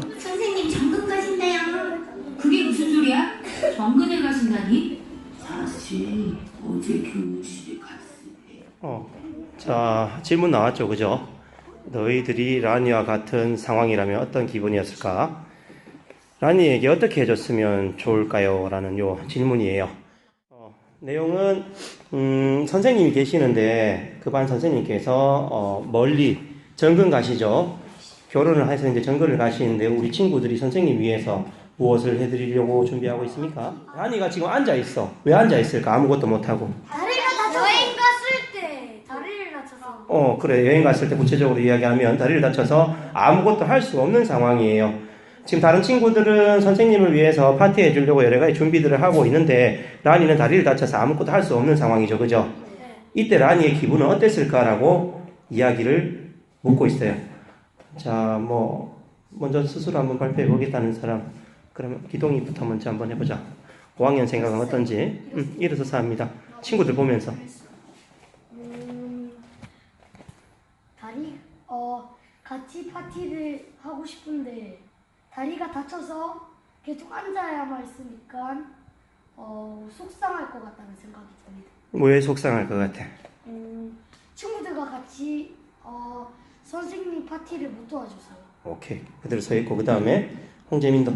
선생님 정근 가신대요. 그게 무슨 소리야? 정근을 가신다니? 사실 어제 교무실에 갔을 때 어, 자, 질문 나왔죠, 그죠? 너희들이 라니와 같은 상황이라면 어떤 기분이었을까? 라니에게 어떻게 해줬으면 좋을까요? 라는 요 질문이에요. 어, 내용은, 음, 선생님이 계시는데, 그 반 선생님께서, 어, 멀리, 정근 가시죠? 결혼을 해서 이제 정근을 가시는데, 우리 친구들이 선생님 위해서 무엇을 해드리려고 준비하고 있습니까? 라니가 지금 앉아 있어. 왜 앉아 있을까? 아무것도 못 하고. 다리가 다쳐서 여행 갔을 때 다리를 다쳐서 어, 그래. 여행 갔을 때 구체적으로 이야기하면 다리를 다쳐서 아무것도 할 수 없는 상황이에요. 지금 다른 친구들은 선생님을 위해서 파티해 주려고 여러 가지 준비들을 하고 있는데, 라니는 다리를 다쳐서 아무것도 할 수 없는 상황이죠. 그죠? 이때 라니의 기분은 어땠을까라고 이야기를 묻고 있어요. 자, 뭐, 먼저 스스로 한번 발표해 보겠다는 사람. 그러면 기동이부터 먼저 한번 해보자. 5학년 생각은 어떤지. 음, 일어서서 합니다. 친구들 보면서. 음, 다리 어 같이 파티를 하고 싶은데 다리가 다쳐서 계속 앉아야만 있으니까 어 속상할 것 같다는 생각이 듭니다. 왜 속상할 것 같아? 음, 친구들과 같이 어 선생님 파티를 못 도와줘서요. 오케이. 그대로 서 있고, 그 다음에 홍재민도.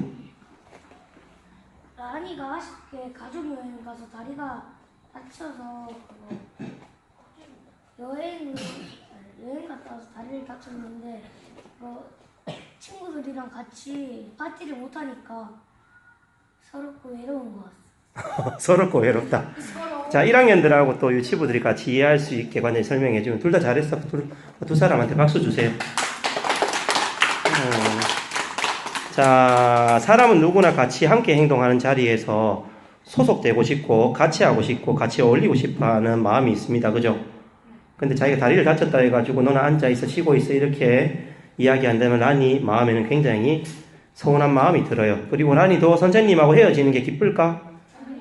라니가 아쉽게 가족 여행 가서 다리가 다쳐서 그거 여행 여행 갔다 와서 다리를 다쳤는데 어, 친구들이랑 같이 파티를 못 하니까 서럽고 외로운 것 같아요. 서럽고 외롭다. 자, 1학년들하고 또 유치부들이 같이 이해할 수 있게 관련해 설명해 주면 둘 다 잘했어. 둘, 두 사람한테 박수 주세요. 음, 자, 사람은 누구나 같이 함께 행동하는 자리에서 소속되고 싶고, 같이 하고 싶고, 같이 어울리고 싶어 하는 마음이 있습니다. 그죠? 근데 자기가 다리를 다쳤다 해가지고 너는 앉아있어, 쉬고 있어, 이렇게 이야기한다면 라니 마음에는 굉장히 서운한 마음이 들어요. 그리고 라니도 선생님하고 헤어지는 게 기쁠까?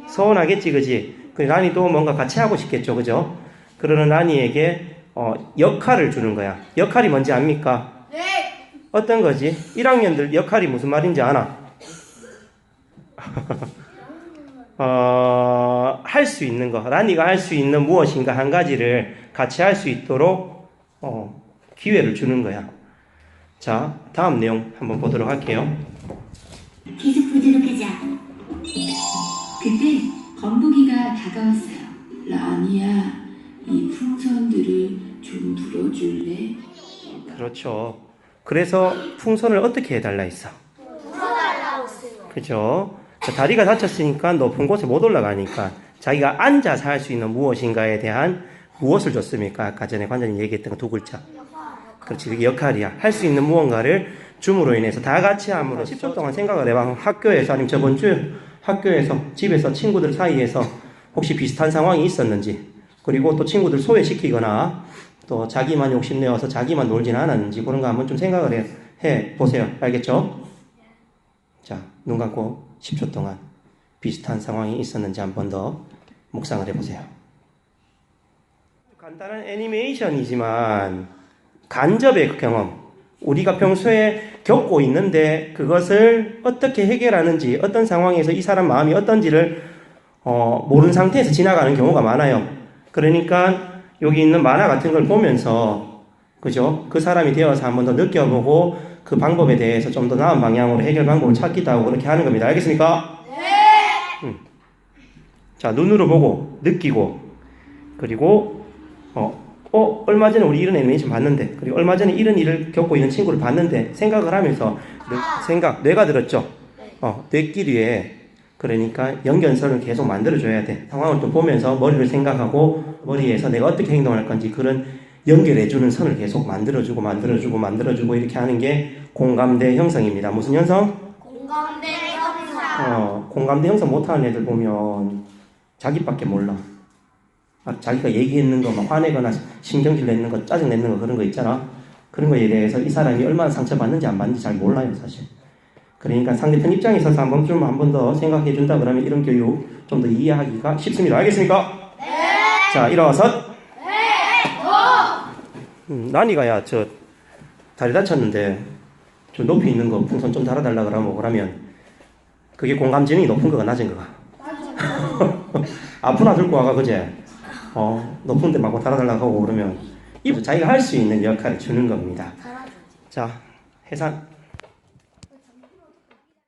서운하겠지, 그지? 그 라니도 뭔가 같이 하고 싶겠죠, 그죠? 그러는 라니에게 어, 역할을 주는 거야. 역할이 뭔지 압니까? 네. 어떤 거지? 1학년들 역할이 무슨 말인지 아나? 어, 할 수 있는 거. 라니가 할 수 있는 무엇인가 한 가지를 같이 할 수 있도록 어, 기회를 주는 거야. 자, 다음 내용 한번 보도록 할게요. 계속 보도록 다가왔어요. 라니야 이 풍선들을 좀 불어줄래? 그렇죠. 그래서 풍선을 어떻게 해달라 했어? 그죠? 자, 다리가 다쳤으니까 높은 곳에 못 올라가니까 자기가 앉아서 할 수 있는 무엇인가에 대한 무엇을 줬습니까? 아까 전에 관장님 얘기했던 그 두 글자. 그렇지, 그게 역할이야. 할 수 있는 무언가를 줌으로 인해서 다 같이 함으로 10초 동안 생각을 해봐. 학교에서 아니면 저번 주 학교에서 집에서 친구들 사이에서 혹시 비슷한 상황이 있었는지 그리고 또 친구들 소외시키거나 또 자기만 욕심내어서 자기만 놀진 않았는지 그런 거 한번 좀 생각을 해, 해 보세요. 알겠죠? 자, 눈 감고 10초 동안 비슷한 상황이 있었는지 한 번 더 묵상을 해보세요. 간단한 애니메이션이지만 간접의 경험, 우리가 평소에 겪고 있는데 그것을 어떻게 해결하는지, 어떤 상황에서 이 사람 마음이 어떤지를 어, 모르는 상태에서 지나가는 경우가 많아요. 그러니까 여기 있는 만화 같은 걸 보면서 그죠? 그 사람이 되어서 한 번 더 느껴보고 그 방법에 대해서 좀 더 나은 방향으로 해결 방법을 찾기도 하고 그렇게 하는 겁니다. 알겠습니까? 네. 자, 눈으로 보고 느끼고 그리고 어, 어, 얼마 전에 우리 이런 애니메이션 봤는데 그리고 얼마 전에 이런 일을 겪고 있는 친구를 봤는데 생각을 하면서 뇌- 생각 뇌가 들었죠. 어, 뇌끼리에 그러니까 연결선을 계속 만들어줘야 돼. 상황을 좀 보면서 머리를 생각하고 머리에서 내가 어떻게 행동할 건지 그런 연결해주는 선을 계속 만들어주고 만들어주고 만들어주고 이렇게 하는 게 공감대 형성입니다. 무슨 형성? 공감대 형사. 어, 공감대 형성 못하는 애들 보면 자기밖에 몰라. 아, 자기가 얘기했는 거, 막 화내거나 신경질 내는 거, 짜증 내는 거 그런 거 있잖아. 그런 거에 대해서 이 사람이 얼마나 상처받는지 안 받는지 잘 몰라요, 사실. 그러니까 상대편 입장에 있어서 한 번쯤 한번 더 생각해 준다 그러면 이런 교육 좀 더 이해하기가 쉽습니다. 알겠습니까? 네. 자, 일어서. 네. 음, 난이가 야, 저 다리 다쳤는데 좀 높이 있는 거 풍선 좀 달아달라 그러면 그러면 그게 공감 지능이 높은 거가 낮은 거가 아프나 들고 와가 그제 어 높은 데 마구 달아달라고 하고 그러면 이 자기가 할 수 있는 역할을 주는 겁니다. 자 해산